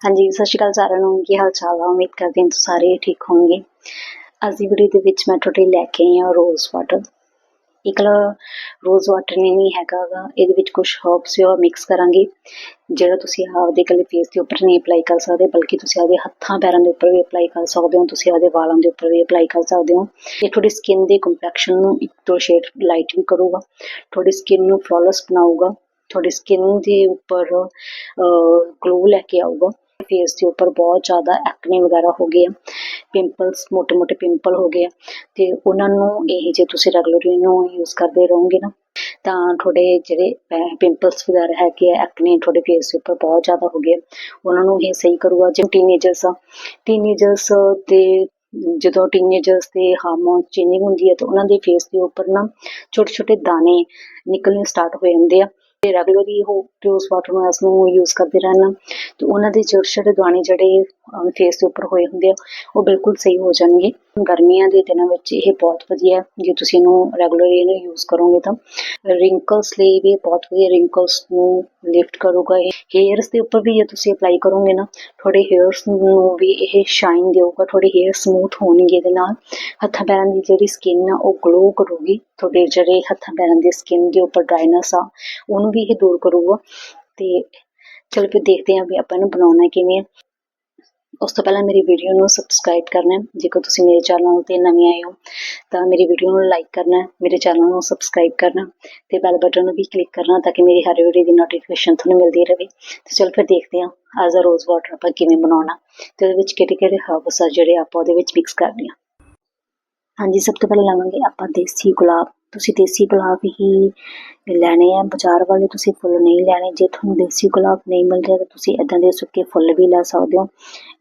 ਹਾਂਜੀ, ਸਤਿ ਸ਼੍ਰੀ ਅਕਾਲ ਸਾਰਿਆਂ ਨੂੰ। ਕੀ ਹਾਲ ਚਾਲ ਆ? ਉਮੀਦ ਕਰਦੇ ਹਾਂ ਤੁਸੀਂ ਸਾਰੇ ਠੀਕ ਹੋਵੋਗੇ। ਅੱਜ ਦੀ ਵੀਡੀਓ ਦੇ ਵਿੱਚ ਮੈਂ ਤੁਹਾਡੇ ਲੈ ਕੇ ਆਈ ਹਾਂ ਰੋਜ਼ ਵਾਟਰ ਇਕਲਾ ਰੋਜ਼ ਵਾਟਰ ਨਹੀਂ ਨਹੀਂ ਹੈਗਾ ਗਾ। ਇਹਦੇ ਵਿੱਚ ਕੁਝ ਹਰਬਸ ਵੀ ਮਿਕਸ ਕਰਾਂਗੇ। ਜਿਹੜਾ ਤੁਸੀਂ ਆਪਦੇ ਇਕੱਲੇ ਫੇਸ ਦੇ ਉੱਪਰ ਨਹੀਂ ਅਪਲਾਈ ਕਰ ਸਕਦੇ, ਬਲਕਿ ਤੁਸੀਂ ਆਪਦੇ ਹੱਥਾਂ, ਪੈਰਾਂ ਦੇ ਉੱਪਰ ਵੀ ਅਪਲਾਈ ਕਰ ਸਕਦੇ ਹੋ, ਤੁਸੀਂ ਆਪਦੇ ਵਾਲਾਂ ਦੇ ਉੱਪਰ ਵੀ ਅਪਲਾਈ ਕਰ ਸਕਦੇ ਹੋ। ਇਹ ਤੁਹਾਡੀ ਸਕਿਨ ਦੇ ਕੰਪਲੈਕਸ਼ਨ ਨੂੰ ਇੱਕ ਦੋ ਸ਼ੇਡ ਲਾਈਟ ਵੀ ਕਰੂਗਾ। ਤੁਹਾਡੀ ਸਕਿਨ ਨੂੰ ਫਲੌਲੈਸ ਬਣਾਊਗਾ। ਤੁਹਾਡੀ ਸਕਿਨ ਦੇ ਉੱਪਰ ਗਲੋ ਲੈ ਕੇ ਆਊਗਾ। ਫੇਸ ਦੇ ਉੱਪਰ ਬਹੁਤ ਜ਼ਿਆਦਾ ਐਕਨੇ ਵਗੈਰਾ ਹੋ ਗਏ ਆ ਪਿੰਪਲਸ ਮੋਟੇ-ਮੋਟੇ ਪਿੰਪਲ ਹੋ ਗਏ ਆ, ਤੇ ਉਹਨਾਂ ਨੂੰ ਇਹ ਜੇ ਤੁਸੀਂ ਰੈਗੂਲਰਲੀ ਇਹਨੂੰ ਯੂਜ਼ ਕਰਦੇ ਰਹੋਗੇ ਨਾ, ਤਾਂ ਤੁਹਾਡੇ ਜਿਹੜੇ ਪਿੰਪਲਸ ਵਗੈਰਾ ਹੈਗੇ ਆ ਐਕਨੇ ਤੁਹਾਡੇ ਫੇਸ ਦੇ ਉੱਪਰ ਬਹੁਤ ਜ਼ਿਆਦਾ ਹੋ ਗਏ ਆ। ਉਹਨਾਂ ਨੂੰ ਇਹ ਸਹੀ ਕਰੂਗਾ ਜਿਵੇਂ ਟੀਨੇਜਰਸ ਆ। ਟੀਨੇਜਰਸ ਤੇ ਜਦੋਂ ਟੀਨੇਜਰਸ ਦੇ ਹਾਰਮੋਨ ਚੇਂਜਿੰਗ ਹੁੰਦੀ ਹੈ ਤਾਂ ਉਹਨਾਂ ਦੇ ਫੇਸ ਦੇ ਉੱਪਰ ਨਾ ਛੋਟੇ ਛੋਟੇ ਦਾਣੇ ਨਿਕਲਣੇ ਸਟਾਰਟ ਹੋ ਜਾਂਦੇ ਆ। ਤੇ ਰੈਗੂਲਰਲੀ ਉਹ ਰੋਜ਼ ਵਾਟਰ ਨੂੰ ਇਸ ਨੂੰ ਯੂਜ਼ ਕਰਦੇ ਰਹਿਣਾ। ਤੇ ਉਹਨਾਂ ਦੇ ਛੋਟੇ ਛੋਟੇ ਦਾਣੇ ਜਿਹੜੇ ਫੇਸ ਦੇ ਉੱਪਰ ਹੋਏ ਹੁੰਦੇ ਆ, ਉਹ ਬਿਲਕੁਲ ਸਹੀ ਹੋ ਜਾਣਗੇ। ਗਰਮੀਆਂ ਦੇ ਦਿਨਾਂ ਵਿੱਚ ਇਹ ਬਹੁਤ ਵਧੀਆ ਜੇ ਤੁਸੀਂ ਇਹਨੂੰ ਰੈਗੂਲਰਲੀ ਇਹਨੂੰ ਯੂਜ਼ ਕਰੋਗੇ ਤਾਂ। ਰਿੰਕਲਸ ਲਈ ਵੀ ਇਹ ਬਹੁਤ ਵਧੀਆ ਰਿੰਕਲਸ ਨੂੰ ਲਿਫਟ ਕਰੂਗਾ। ਇਹ ਹੇਅਰਸ ਦੇ ਉੱਪਰ ਵੀ ਜੇ ਤੁਸੀਂ ਅਪਲਾਈ ਕਰੋਗੇ ਨਾ, ਤੁਹਾਡੇ ਹੇਅਰਸ ਨੂੰ ਵੀ ਇਹ ਸ਼ਾਈਨ ਦੇਊਗਾ। ਤੁਹਾਡੇ ਹੇਅਰ ਸਮੂਥ ਹੋਣਗੇ ਇਹਦੇ ਨਾਲ। ਹੱਥਾਂ ਪੈਰਾਂ ਦੀ ਜਿਹੜੀ ਸਕਿਨ ਆ, ਉਹ ਗਲੋ ਕਰੂਗੀ। ਤੁਹਾਡੇ ਜਿਹੜੇ ਹੱਥਾਂ ਪੈਰਾਂ ਦੀ ਸਕਿਨ ਦੇ ਉੱਪਰ ਡਰਾਈਨੈਸ ਆ, ਉਹਨੂੰ ਵੀ ਇਹ ਦੂਰ ਕਰੂਗਾ। ਤੇ ਚਲੋ ਫਿਰ ਦੇਖਦੇ ਹਾਂ ਵੀ ਆਪਾਂ ਇਹਨੂੰ ਬਣਾਉਣਾ ਕਿਵੇਂ ਹੈ ਉਸ ਤੋਂ ਪਹਿਲਾਂ ਮੇਰੀ ਵੀਡੀਓ ਨੂੰ ਸਬਸਕ੍ਰਾਈਬ ਕਰਨਾ ਜੇਕਰ ਤੁਸੀਂ ਮੇਰੇ ਚੈਨਲ ਤੇ ਨਵੇਂ ਆਏ ਹੋ, ਤਾਂ ਮੇਰੀ ਵੀਡੀਓ ਨੂੰ ਲਾਈਕ ਕਰਨਾ ਮੇਰੇ ਚੈਨਲ ਨੂੰ ਸਬਸਕ੍ਰਾਈਬ ਕਰਨਾ ਤੇ ਬੈਲ ਬਟਨ ਨੂੰ ਵੀ ਕਲਿੱਕ ਕਰਨਾ ਤਾਂ ਕਿ ਮੇਰੀ ਹਰ ਵੀਡੀਓ ਦੀ ਨੋਟੀਫਿਕੇਸ਼ਨ ਤੁਹਾਨੂੰ ਮਿਲਦੀ ਰਹੇ। ਤੇ ਚਲ ਫਿਰ ਦੇਖਦੇ ਹਾਂ ਅੱਜ ਦਾ ਰੋਜ਼ ਵਾਟਰ ਆਪਾਂ ਕਿਵੇਂ ਬਣਾਉਣਾ ਤੇ ਉਹਦੇ ਵਿੱਚ ਕਿਹੜੇ ਕਿਹੜੇ ਹਰਬਸ ਆ ਜਿਹੜੇ ਆਪਾਂ ਉਹਦੇ ਵਿੱਚ ਮਿਕਸ ਕਰਨੇ ਆ ਹਾਂਜੀ, ਸਭ ਤੋਂ ਪਹਿਲਾਂ ਲਵਾਂਗੇ ਆਪਾਂ ਦੇਸੀ ਗੁਲਾਬ। ਤੁਸੀਂ ਦੇਸੀ ਗੁਲਾਬ ਹੀ ਲੈਣੇ ਆ। ਬਾਜ਼ਾਰ ਵਾਲੇ ਤੁਸੀਂ ਫੁੱਲ ਨਹੀਂ ਲੈਣੇ। ਜੇ ਤੁਹਾਨੂੰ ਦੇਸੀ ਗੁਲਾਬ ਨਹੀਂ ਮਿਲ ਰਿਹਾ ਤਾਂ ਤੁਸੀਂ ਇਦਾਂ ਦੇ ਸੁੱਕੇ ਫੁੱਲ ਵੀ ਲੈ ਸਕਦੇ ਹੋ।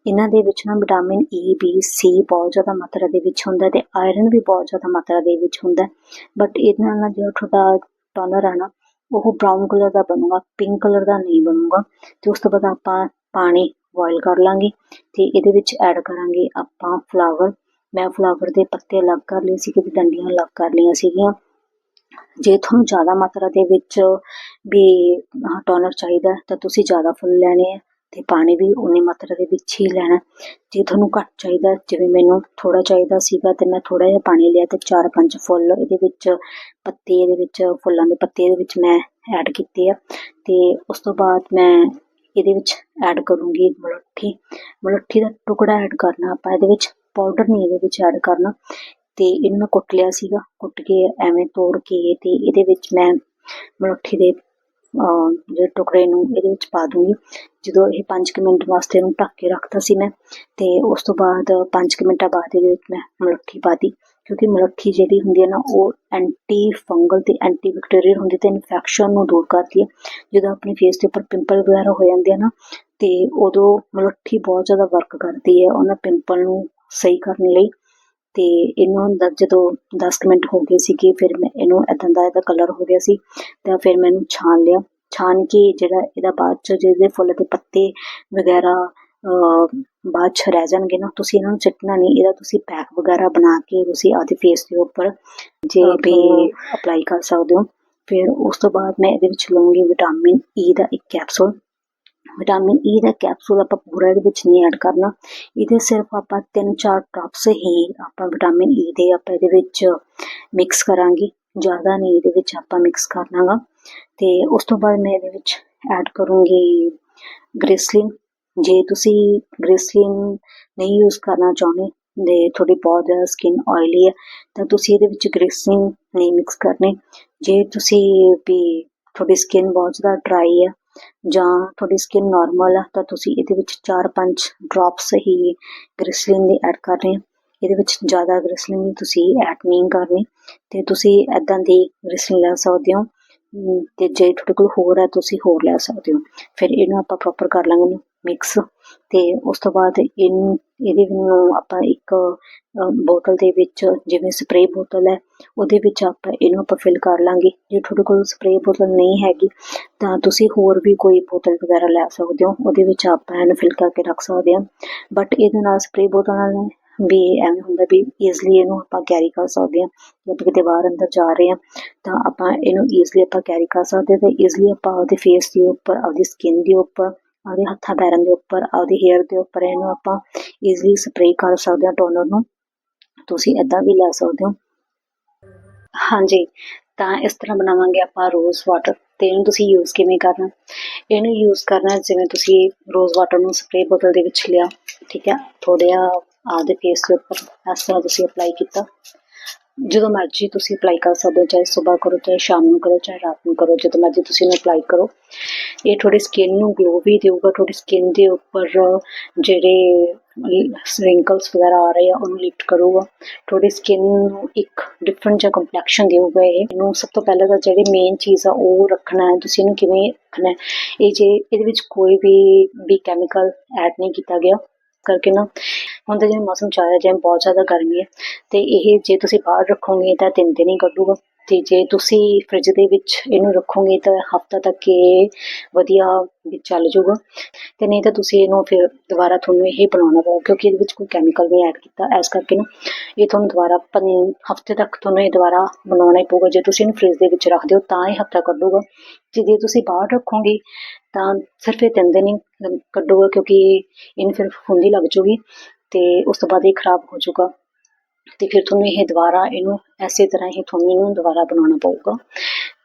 ਇਹਨਾਂ ਦੇ ਵਿੱਚ ਨਾ ਵਿਟਾਮਿਨ ਈ ਬੀ ਸੀ ਬਹੁਤ ਜ਼ਿਆਦਾ ਮਾਤਰਾ ਦੇ ਵਿੱਚ ਹੁੰਦਾ ਤੇ ਆਇਰਨ ਵੀ ਬਹੁਤ ਜ਼ਿਆਦਾ ਮਾਤਰਾ ਦੇ ਵਿੱਚ ਹੁੰਦਾ। ਬਟ ਇਹਨਾਂ ਨਾਲ ਜਿਹੜਾ ਤੁਹਾਡਾ ਟੋਨਰ ਆ ਨਾ, ਉਹ ਬ੍ਰਾਊਨ ਕਲਰ ਦਾ ਬਣੂਗਾ ਪਿੰਕ ਕਲਰ ਦਾ ਨਹੀਂ ਬਣੂਗਾ। ਤੇ ਉਸ ਤੋਂ ਬਾਅਦ ਆਪਾਂ ਪਾਣੀ ਬੋਇਲ ਕਰ ਲਾਂਗੇ ਤੇ ਇਹਦੇ ਵਿੱਚ ਐਡ ਕਰਾਂਗੇ ਆਪਾਂ ਫਲਾਵਰ ਮੈਂ ਫਲਾਵਰ ਦੇ ਪੱਤੇ ਅਲੱਗ ਕਰ ਲਏ ਸੀ ਤੇ ਡੰਡੀਆਂ ਅਲੱਗ ਕਰ ਲਈਆਂ ਸੀਗੀਆਂ। ਜੇ ਤੁਹਾਨੂੰ ਜ਼ਿਆਦਾ ਮਾਤਰਾ ਦੇ ਵਿੱਚ ਵੀ ਟੋਨਰ ਚਾਹੀਦਾ ਤਾਂ ਤੁਸੀਂ ਜ਼ਿਆਦਾ ਫੁੱਲ ਲੈਣੇ ਆ ਤੇ ਪਾਣੀ ਵੀ ਉਨੀ ਮਾਤਰਾ ਦੇ ਵਿੱਚ ਹੀ ਲੈਣਾ ਜੇ ਤੁਹਾਨੂੰ ਘੱਟ ਚਾਹੀਦਾ ਜਿਵੇਂ ਮੈਨੂੰ ਥੋੜਾ ਚਾਹੀਦਾ ਸੀਗਾ ਤੇ ਮੈਂ ਥੋੜਾ ਜਿਹਾ ਪਾਣੀ ਲਿਆ ਤੇ ਚਾਰ ਪੰਜ ਫੁੱਲ ਇਹਦੇ ਵਿੱਚ ਪੱਤੇ, ਇਹਦੇ ਵਿੱਚ ਫੁੱਲਾਂ ਦੇ ਪੱਤੇ ਇਹਦੇ ਵਿੱਚ ਮੈਂ ਐਡ ਕੀਤੇ ਆ ਤੇ ਉਸ ਤੋਂ ਬਾਅਦ ਮੈਂ ਇਹਦੇ ਵਿੱਚ ਐਡ ਕਰੂੰਗੀ ਮਲੱਠੀ। ਮਲੱਠੀ ਦਾ ਟੁਕੜਾ ਐਡ ਕਰਨਾ ਆਪਾਂ, ਇਹਦੇ ਵਿੱਚ ਪਾਊਡਰ ਨਹੀਂ ਇਹਦੇ ਵਿੱਚ ਐਡ ਕਰਨਾ। ਤੇ ਇਹਨੂੰ ਮੈਂ ਕੁੱਟ ਲਿਆ ਸੀਗਾ। ਕੁੱਟ ਕੇ ਐਵੇਂ ਤੋੜ ਕੇ ਤੇ ਇਹਦੇ ਵਿੱਚ ਮੈਂ ਮਲੱਠੀ ਦੇ ਜਿਹੜੇ ਟੁਕੜੇ ਨੂੰ ਇਹਦੇ ਵਿੱਚ ਪਾ ਦੂੰਗੀ। ਜਦੋਂ ਇਹ 5 ਮਿੰਟ ਵਾਸਤੇ ਇਹਨੂੰ ਢੱਕ ਕੇ ਰੱਖਤਾ ਸੀ ਮੈਂ, ਤੇ ਉਸ ਤੋਂ ਬਾਅਦ 5 ਮਿੰਟਾਂ ਬਾਅਦ ਇਹਦੇ ਵਿੱਚ ਮੈਂ ਮਲੱਠੀ ਪਾਤੀ ਕਿਉਂਕਿ ਮਲੱਠੀ ਜਿਹੜੀ ਹੁੰਦੀ ਹੈ ਨਾ, ਉਹ ਐਂਟੀ ਫੰਗਲ ਤੇ ਐਂਟੀ ਬੈਕਟੀਰੀਅਲ ਹੁੰਦੀ ਤੇ ਇਨਫੈਕਸ਼ਨ ਨੂੰ ਦੂਰ ਕਰਦੀ ਹੈ। ਜਦੋਂ ਆਪਣੇ ਫੇਸ ਦੇ ਉੱਪਰ ਪਿੰਪਲ ਵਗੈਰਾ ਹੋ ਜਾਂਦੇ ਆ ਨਾ, ਤੇ ਉਦੋਂ ਮਲੱਠੀ ਬਹੁਤ ਜ਼ਿਆਦਾ ਵਰਕ ਕਰਦੀ ਹੈ ਉਹਨਾਂ ਪਿੰਪਲ ਨੂੰ ਸਹੀ ਕਰਨ ਲਈ। ਤੇ ਇਹਨੂੰ ਜਦੋਂ 10 ਮਿੰਟ ਹੋ ਗਏ ਸੀ ਕਿ ਫਿਰ ਮੈਂ ਇਹਨੂੰ ਇਦਾਂ ਦਾ ਇਹਦਾ ਕਲਰ ਹੋ ਗਿਆ ਸੀ ਤਾਂ ਫਿਰ ਮੈਂ ਇਹਨੂੰ ਛਾਣ ਲਿਆ। ਛਾਣ ਕੇ ਜਿਹੜਾ ਇਹਦਾ ਬਾਅਦ ਚ ਜਿਹਦੇ ਫੁੱਲ ਦੇ ਪੱਤੇ ਵਗੈਰਾ ਬਾਅਦ ਚ ਰਹਿ ਜਾਣਗੇ ਨਾ ਤੁਸੀਂ ਇਹਨਾਂ ਨੂੰ ਚਿੱਟਣਾ ਨਹੀਂ ਇਹਦਾ ਤੁਸੀਂ ਪੈਕ ਵਗੈਰਾ ਬਣਾ ਕੇ ਤੁਸੀਂ ਆਦੇ ਫੇਸ ਦੇ ਉੱਪਰ ਜੇ ਵੀ ਅਪਲਾਈ ਕਰ ਸਕਦੇ ਹੋ। ਫਿਰ ਉਸ ਤੋਂ ਬਾਅਦ ਮੈਂ ਇਹਦੇ ਵਿੱਚ ਲਵਾਂਗੀ ਵਿਟਾਮਿਨ ਈ ਦਾ ਇੱਕ ਕੈਪਸੂਲ ਵਿਟਾਮਿਨ ਈ ਦਾ ਕੈਪਸੂਲ ਆਪਾਂ ਪੂਰਾ ਇਹਦੇ ਵਿੱਚ ਨਹੀਂ ਐਡ ਕਰਨਾ। ਇਹਦੇ ਸਿਰਫ ਆਪਾਂ 3-4 ਡ੍ਰੌਪਸ ਹੀ ਆਪਾਂ ਵਿਟਾਮਿਨ ਈ ਦੇ ਆਪਾਂ ਇਹਦੇ ਵਿੱਚ ਮਿਕਸ ਕਰਾਂਗੇ। ਜ਼ਿਆਦਾ ਨਹੀਂ ਇਹਦੇ ਵਿੱਚ ਆਪਾਂ ਮਿਕਸ ਕਰਨਾਗਾ। ਤੇ ਉਸ ਤੋਂ ਬਾਅਦ ਮੈਂ ਇਹਦੇ ਵਿੱਚ ਐਡ ਕਰੂੰਗੀ ਗ੍ਰਿਸਲਿਨ ਜੇ ਤੁਸੀਂ ਗ੍ਰਿਸਲਿਨ ਨਹੀਂ ਯੂਜ਼ ਕਰਨਾ ਚਾਹੁੰਦੇ ਦੇ ਤੁਹਾਡੀ ਬਹੁਤ ਜ਼ਿਆਦਾ ਸਕਿਨ ਆਇਲੀ ਹੈ, ਤਾਂ ਤੁਸੀਂ ਇਹਦੇ ਵਿੱਚ ਗ੍ਰਿਸਲਿਨ ਨਹੀਂ ਮਿਕਸ ਕਰਨੇ। ਜੇ ਤੁਸੀਂ ਵੀ ਤੁਹਾਡੀ ਸਕਿਨ ਬਹੁਤ ਜ਼ਿਆਦਾ ਡਰਾਈ ਹੈ ਜਾਂ ਤੁਹਾਡੀ ਸਕਿਨ ਨਾਰਮਲ ਆ, ਤਾਂ ਤੁਸੀਂ ਇਹਦੇ ਵਿੱਚ 4-5 ਡ੍ਰੌਪਸ ਹੀ ਗ੍ਰਿਸਲਿਨ ਦੇ ਐਡ ਕਰਨੇ ਇਹਦੇ ਵਿੱਚ ਜ਼ਿਆਦਾ ਗ੍ਰਿਸਲਿਨ ਵੀ ਤੁਸੀਂ ਐਡ ਨਹੀਂ ਕਰਨੀ ਤੇ ਤੁਸੀਂ ਐਦਾਂ ਦੀ ਗ੍ਰਿਸਲਿਨ ਲੈ ਸਕਦੇ ਹੋ। ਤੇ ਜੇ ਤੁਹਾਡੇ ਕੋਲ ਹੋਰ ਹੈ, ਤੁਸੀਂ ਹੋਰ ਲੈ ਸਕਦੇ ਹੋ। ਫਿਰ ਇਹਨੂੰ ਆਪਾਂ ਪ੍ਰੋਪਰ ਕਰ ਲਾਂਗੇ ਇਹਨੂੰ ਮਿਕਸ ਤੇ ਉਸ ਤੋਂ ਬਾਅਦ ਇਹਨੂੰ ਇਹਦੇ ਨੂੰ ਆਪਾਂ ਇੱਕ ਬੋਤਲ ਦੇ ਵਿੱਚ ਜਿਵੇਂ ਸਪਰੇ ਬੋਤਲ ਹੈ, ਉਹਦੇ ਵਿੱਚ ਆਪਾਂ ਇਹਨੂੰ ਆਪਾਂ ਫਿਲ ਕਰ ਲਾਂਗੇ। ਜੇ ਤੁਹਾਡੇ ਕੋਲ ਸਪਰੇ ਬੋਤਲ ਨਹੀਂ ਹੈਗੀ, ਤਾਂ ਤੁਸੀਂ ਹੋਰ ਵੀ ਕੋਈ ਬੋਤਲ ਵਗੈਰਾ ਲੈ ਸਕਦੇ ਹੋ, ਉਹਦੇ ਵਿੱਚ ਆਪਾਂ ਇਹਨੂੰ ਫਿਲ ਕਰਕੇ ਰੱਖ ਸਕਦੇ ਹਾਂ। ਬਟ ਇਹਦੇ ਨਾਲ ਸਪਰੇ ਬੋਤਲ ਨਾਲ ਵੀ ਐਵੇਂ ਹੁੰਦਾ ਵੀ ਈਜ਼ਲੀ ਇਹਨੂੰ ਆਪਾਂ ਕੈਰੀ ਕਰ ਸਕਦੇ ਹਾਂ। ਜੇ ਆਪਾਂ ਕਿਤੇ ਬਾਹਰ ਅੰਦਰ ਜਾ ਰਹੇ ਹਾਂ, ਤਾਂ ਆਪਾਂ ਇਹਨੂੰ ਈਜ਼ਲੀ ਆਪਾਂ ਕੈਰੀ ਕਰ ਸਕਦੇ ਤੇ ਈਜ਼ਲੀ ਆਪਾਂ ਉਹਦੇ ਫੇਸ ਦੇ ਉੱਪਰ, ਆਪਦੀ ਸਕਿਨ ਦੇ ਉੱਪਰ ਆਪਦੇ ਹੱਥਾਂ ਪੈਰਾਂ ਦੇ ਉੱਪਰ, ਆਪਦੇ ਹੇਅਰ ਦੇ ਉੱਪਰ ਇਹਨੂੰ ਆਪਾਂ ਈਜ਼ੀਲੀ ਸਪਰੇਅ ਕਰ ਸਕਦੇ ਹਾਂ ਟੋਨਰ ਨੂੰ। ਤੁਸੀਂ ਇਦਾਂ ਵੀ ਲੈ ਸਕਦੇ ਹੋ। ਹਾਂਜੀ, ਤਾਂ ਇਸ ਤਰ੍ਹਾਂ ਬਣਾਵਾਂਗੇ ਆਪਾਂ ਰੋਜ਼ ਵਾਟਰ ਤੇ ਇਹਨੂੰ ਤੁਸੀਂ ਯੂਜ਼ ਕਿਵੇਂ ਕਰਨਾ? ਇਹਨੂੰ ਯੂਜ਼ ਕਰਨਾ ਜਿਵੇਂ ਤੁਸੀਂ ਰੋਜ਼ ਵਾਟਰ ਨੂੰ ਸਪਰੇਅ ਬੋਤਲ ਦੇ ਵਿੱਚ ਲਿਆ, ਠੀਕ ਹੈ? ਥੋੜ੍ਹਾ ਆਪਦੇ ਫੇਸ ਦੇ ਉੱਪਰ, ਇਸ ਤਰ੍ਹਾਂ ਤੁਸੀਂ ਅਪਲਾਈ ਕੀਤਾ। ਜਦੋਂ ਮਰਜ਼ੀ ਤੁਸੀਂ ਅਪਲਾਈ ਕਰ ਸਕਦੇ ਹੋ, ਚਾਹੇ ਸਵੇਰ ਕਰੋ, ਚਾਹੇ ਸ਼ਾਮ ਨੂੰ ਕਰੋ, ਚਾਹੇ ਰਾਤ ਨੂੰ ਕਰੋ, ਜਦੋਂ ਮਰਜ਼ੀ ਤੁਸੀਂ ਇਹਨੂੰ ਅਪਲਾਈ ਕਰੋ। ਇਹ ਤੁਹਾਡੀ ਸਕਿਨ ਨੂੰ ਗਲੋ ਵੀ ਦੇਊਗਾ, ਤੁਹਾਡੀ ਸਕਿਨ ਦੇ ਉੱਪਰ ਜਿਹੜੇ ਰਿੰਕਲਸ ਵਗੈਰਾ ਆ ਰਹੇ ਆ, ਉਹਨੂੰ ਲਿਫਟ ਕਰੂਗਾ। ਤੁਹਾਡੀ ਸਕਿਨ ਨੂੰ ਇੱਕ ਡਿਫਰੈਂਟ ਜਿਹਾ ਕੰਪਲੈਕਸ਼ਨ ਦੇਊਗਾ ਇਹ। ਇਹਨੂੰ ਸਭ ਤੋਂ ਪਹਿਲਾਂ ਤਾਂ ਜਿਹੜੀ ਮੇਨ ਚੀਜ਼ ਆ, ਉਹ ਰੱਖਣਾ ਹੈ। ਤੁਸੀਂ ਇਹਨੂੰ ਕਿਵੇਂ ਰੱਖਣਾ ਹੈ? ਇਹ ਜੇ ਇਹਦੇ ਵਿੱਚ ਕੋਈ ਵੀ ਵੀ ਕੈਮੀਕਲ ਐਡ ਨਹੀਂ ਕੀਤਾ ਗਿਆ, ਕਰਕੇ ਨਾ ਹੁਣ ਤਾਂ ਜਿਵੇਂ ਮੌਸਮ ਚੱਲ ਰਿਹਾ, ਜਿਵੇਂ ਬਹੁਤ ਜ਼ਿਆਦਾ ਗਰਮੀ ਹੈ, ਤੇ ਇਹ ਜੇ ਤੁਸੀਂ ਬਾਹਰ ਰੱਖੋਗੇ ਤਾਂ ਤਿੰਨ ਦਿਨ ਹੀ ਕੱਢੂਗਾ। ਤੇ ਜੇ ਤੁਸੀਂ ਫ੍ਰਿਜ ਦੇ ਵਿੱਚ ਇਹਨੂੰ ਰੱਖੋਗੇ ਤਾਂ ਹਫਤਾ ਤੱਕ ਇਹ ਵਧੀਆ ਵੀ ਚੱਲ ਜਾਊਗਾ। ਤੇ ਨਹੀਂ ਤਾਂ ਤੁਸੀਂ ਇਹਨੂੰ ਫਿਰ ਦੁਬਾਰਾ ਤੁਹਾਨੂੰ ਇਹ ਬਣਾਉਣਾ ਪਊਗਾ ਕਿਉਂਕਿ ਇਹਦੇ ਵਿੱਚ ਕੋਈ ਕੈਮੀਕਲ ਨਹੀਂ ਐਡ ਕੀਤਾ, ਇਸ ਕਰਕੇ ਨਾ ਇਹ ਤੁਹਾਨੂੰ ਦੁਬਾਰਾ ਹਫ਼ਤੇ ਤੱਕ ਤੁਹਾਨੂੰ ਇਹ ਦੁਬਾਰਾ ਬਣਾਉਣਾ ਹੀ ਪਊਗਾ। ਜੇ ਤੁਸੀਂ ਇਹਨੂੰ ਫ੍ਰਿਜ ਦੇ ਵਿੱਚ ਰੱਖ ਦਿਓ ਤਾਂ ਇਹ ਹਫਤਾ ਕੱਢੂਗਾ। ਤੇ ਜੇ ਤੁਸੀਂ ਬਾਹਰ ਰੱਖੋਗੇ ਤਾਂ ਸਿਰਫ ਇਹ ਤਿੰਨ ਦਿਨ ਹੀ ਕੱਢੂਗਾ, ਕਿਉਂਕਿ ਇਹਨੂੰ ਫਿਰ ਫੁੰਦੀ ਲੱਗ ਜੂਗੀ ਤੇ ਉਸ ਤੋਂ ਬਾਅਦ ਇਹ ਖਰਾਬ ਹੋ ਜਾਊਗਾ। ਤੇ ਫਿਰ ਤੁਹਾਨੂੰ ਇਹ ਦੁਬਾਰਾ ਇਹਨੂੰ ਐਸੇ ਤਰ੍ਹਾਂ ਹੀ ਤੁਹਾਨੂੰ ਇਹਨੂੰ ਦੁਬਾਰਾ ਬਣਾਉਣਾ ਪਊਗਾ।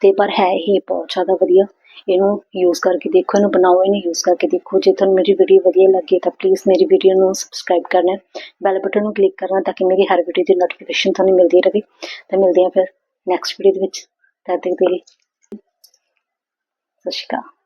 ਤੇ ਪਰ ਹੈ ਇਹ ਬਹੁਤ ਜ਼ਿਆਦਾ ਵਧੀਆ। ਇਹਨੂੰ ਯੂਜ਼ ਕਰਕੇ ਦੇਖੋ, ਇਹਨੂੰ ਬਣਾਓ, ਇਹਨੂੰ ਯੂਜ਼ ਕਰਕੇ ਦੇਖੋ। ਜੇ ਤੁਹਾਨੂੰ ਮੇਰੀ ਵੀਡੀਓ ਵਧੀਆ ਲੱਗੀ ਤਾਂ ਪਲੀਜ਼ ਮੇਰੀ ਵੀਡੀਓ ਨੂੰ ਸਬਸਕ੍ਰਾਈਬ ਕਰਨਾ। ਬੈਲ ਬਟਨ ਨੂੰ ਕਲਿੱਕ ਕਰਨਾ ਤਾਂ ਕਿ ਮੇਰੀ ਹਰ ਵੀਡੀਓ ਦੀ ਨੋਟੀਫਿਕੇਸ਼ਨ ਤੁਹਾਨੂੰ ਮਿਲਦੀ ਰਹੇ। ਤਾਂ ਮਿਲਦੇ ਹਾਂ ਫਿਰ ਨੈਕਸਟ ਵੀਡੀਓ ਦੇ ਵਿੱਚ। ਤਦ ਤੱਕ ਦੇ ਲਈ ਸਤਿ ਸ਼੍ਰੀ ਅਕਾਲ।